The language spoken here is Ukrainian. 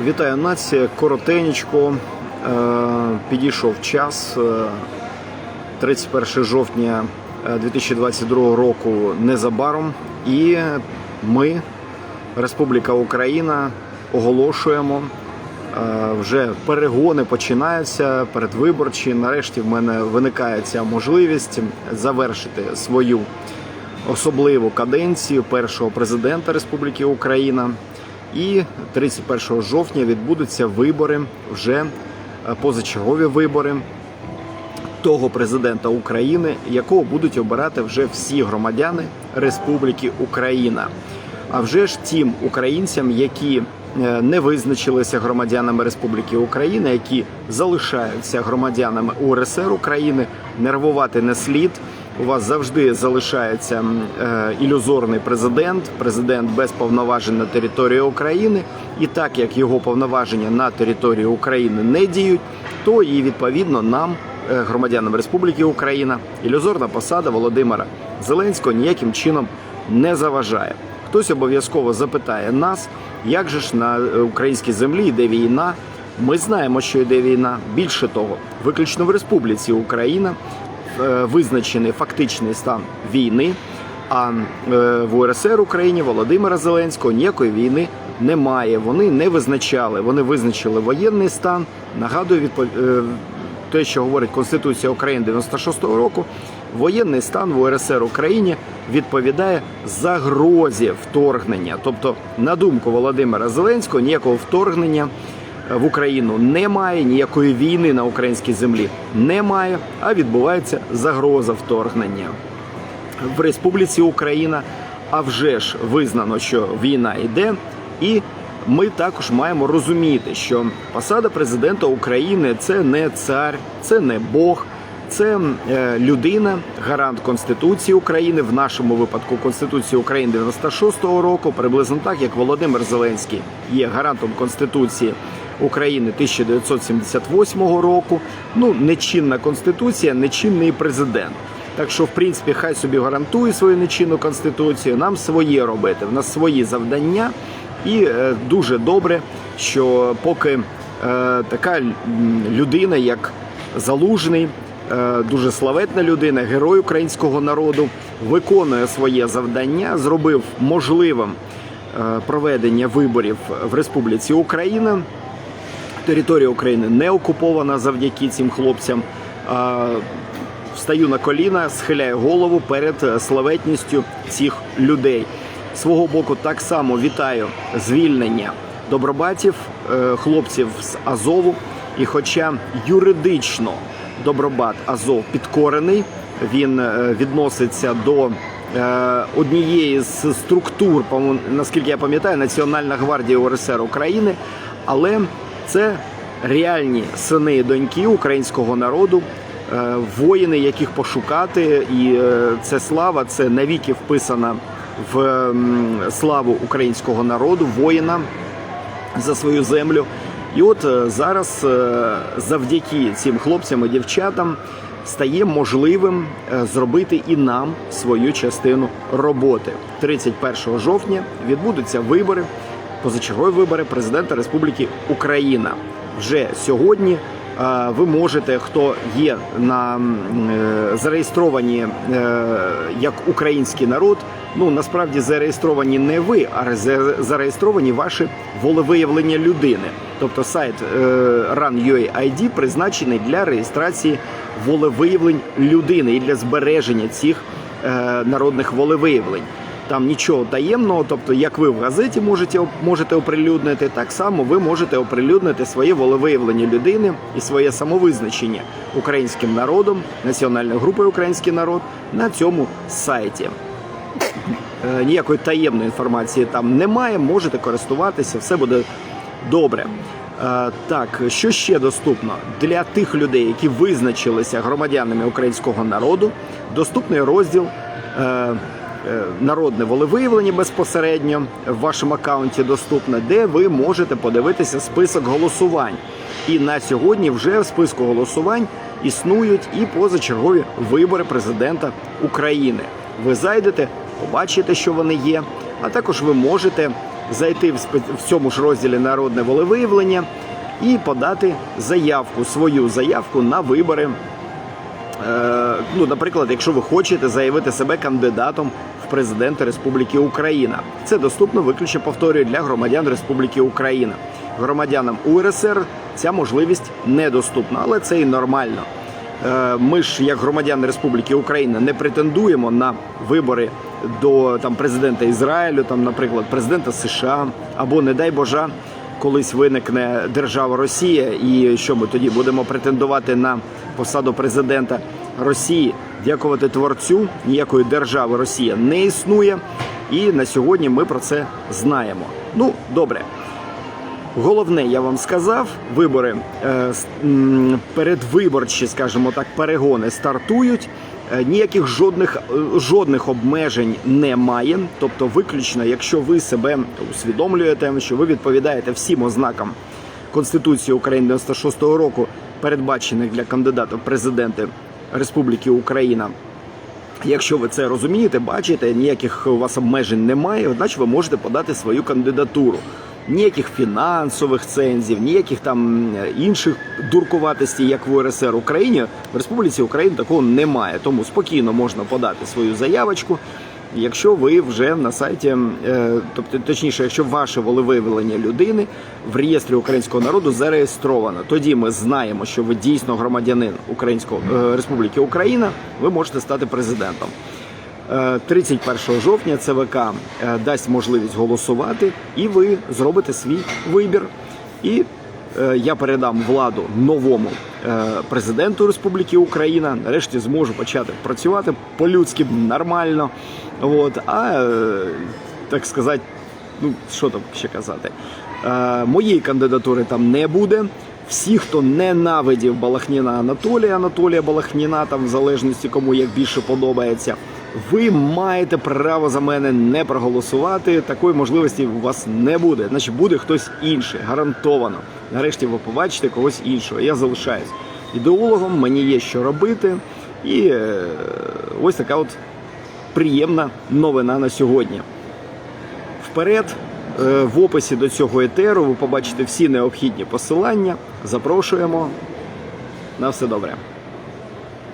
Вітаю нація. Коротенечко. Е, Підійшов час. Е, 31 жовтня е, 2022 року незабаром. І ми, Республіка Україна, оголошуємо. е, Вже перегони починаються передвиборчі. Нарешті в мене виникає ця можливість завершити свою особливу каденцію першого президента Республіки Україна. І 31 жовтня відбудуться вибори, вже е, позачергові вибори того президента України, якого будуть обирати вже всі громадяни Республіки Україна. А вже ж тим українцям, які е, не визначилися громадянами Республіки Україна, які залишаються громадянами УРСР України, нервувати не слід. У вас завжди залишається е, ілюзорний президент, президент без повноважень на території України. І так як його повноваження на території України не діють, то і відповідно нам, е, громадянам Республіки Україна, ілюзорна посада Володимира Зеленського ніяким чином не заважає. Хтось обов'язково запитає нас, як же ж на е, українській землі йде війна. Ми знаємо, що йде війна. Більше того, виключно в Республіці Україна визначений фактичний стан війни. А е, в УРСР Україні Володимира Зеленського ніякої війни немає. Вони не визначали. Вони визначили воєнний стан. Нагадую, відпо... е, те, що говорить Конституція України 96-го року, воєнний стан в УРСР Україні відповідає загрозі вторгнення. Тобто, на думку Володимира Зеленського, ніякого вторгнення в Україну. Немає, ніякої війни на українській землі. Немає, а відбувається загроза вторгнення. В Республіці Україна. А вже ж визнано, що війна йде, і ми також маємо розуміти, що посада президента України це не цар, це не Бог, це е, людина, гарант Конституції України, в нашому випадку Конституції України 96-го року, приблизно так як Володимир Зеленський є гарантом Конституції України 1978 року. Ну, нечинна конституція, нечинний президент. Так що, в принципі, хай собі гарантує свою нечинну конституцію. Нам своє робити. В нас свої завдання, і е, дуже добре, що поки е, така людина, як Залужний, е, дуже славетна людина, герой українського народу, виконує своє завдання, зробив можливим е, проведення виборів в Республіці Україна. Територія України не окупована завдяки цим хлопцям. Встаю на коліна, схиляю голову перед е, славетністю цих людей. Свого боку, так само вітаю звільнення добробатів, е, хлопців з Азову. І хоча юридично добробат Азов підкорений, він е, відноситься до однієї з структур, наскільки я пам'ятаю, Національна гвардія УРСР України, але це реальні сини і доньки українського народу, е, воїни, яких пошукати, і е, це слава, це навіки вписана в славу українського народу, воїна за свою землю. І от е, зараз завдяки цим хлопцям і дівчатам стає можливим зробити і нам свою частину роботи. 31 жовтня відбудуться вибори, позачергові вибори президента Республіки Україна. Вже сьогодні е, ви можете, хто є на е, зареєстровані е, як український народ. Ну насправді зареєстровані не ви, а зареєстровані ваші волевиявлення людини. Тобто сайт Run.ua.id призначений для реєстрації волевиявлень людини і для збереження цих народних волевиявлень. Там нічого таємного, тобто, як ви в газеті можете можете оприлюднити, так само ви можете оприлюднити своє волевиявлення людини і своє самовизначення українським народом, національною групою Український народ на цьому сайті. Е, ніякої таємної інформації там немає. Можете користуватися, все буде добре. Е, Так, що ще доступно для тих людей, які визначилися громадянами українського народу, доступний розділ е, народне волевиявлення безпосередньо в вашому аккаунті доступне, де ви можете подивитися список голосувань. І на сьогодні вже в списку голосувань існують і позачергові вибори президента України. Ви зайдете, побачите, що вони є. А також ви можете зайти в, цьому ж розділі народне волевиявлення і подати заявку, свою заявку на вибори Е, ну, наприклад, якщо ви хочете заявити себе кандидатом в президенти Республіки Україна, це доступно виключно повторюю для громадян Республіки Україна. Громадянам УРСР ця можливість недоступна, але це і нормально. Е, Ми ж, як громадяни Республіки Україна, не претендуємо на вибори до там президента Ізраїлю, там, наприклад, президента США або, не дай Боже, колись виникне держава Росія, і що ми тоді будемо претендувати на посаду президента Росії. Дякувати творцю, ніякої держави Росія не існує, і на сьогодні ми про це знаємо. Ну, добре. Головне, я вам сказав, вибори е, передвиборчі, скажімо так, перегони стартують. Е, Ніяких жодних е, жодних обмежень немає. Тобто, виключно, якщо ви себе усвідомлюєте, що ви відповідаєте всім ознакам Конституції України 96 року, передбачених для кандидата в президенти Республіки Україна. Якщо ви це розумієте, бачите, ніяких у вас обмежень немає, значить ви можете подати свою кандидатуру. Ніяких фінансових цензів, ніяких там е, інших дуркуватостей, як в УРСР Україні, в Республіці Україна такого немає. Тому спокійно можна подати свою заявочку. Якщо ви вже на сайті, е, тобто точніше, якщо ваше волевиявлення людини в реєстрі українського народу зареєстровано, тоді ми знаємо, що ви дійсно громадянин Української е, Республіки Україна, ви можете стати президентом. Е, 31 жовтня ЦВК е, дасть можливість голосувати, і ви зробите свій вибір. І е, я передам владу новому е, президенту Республіки Україна. Нарешті зможу почати працювати по-людськи нормально. От, а е, так сказати, ну що там ще казати, е, моєї кандидатури там не буде. Всі, хто ненавидів Балахніна Анатолія, Анатолія Балахніна, там в залежності кому як більше подобається, ви маєте право за мене не проголосувати. Такої можливості у вас не буде. Значить, буде хтось інший, гарантовано. Нарешті ви побачите когось іншого. Я залишаюсь ідеологом, мені є що робити, і е, ось така от приємна новина на сьогодні. Вперед, е, в описі до цього етеру ви побачите всі необхідні посилання. Запрошуємо. На все добре.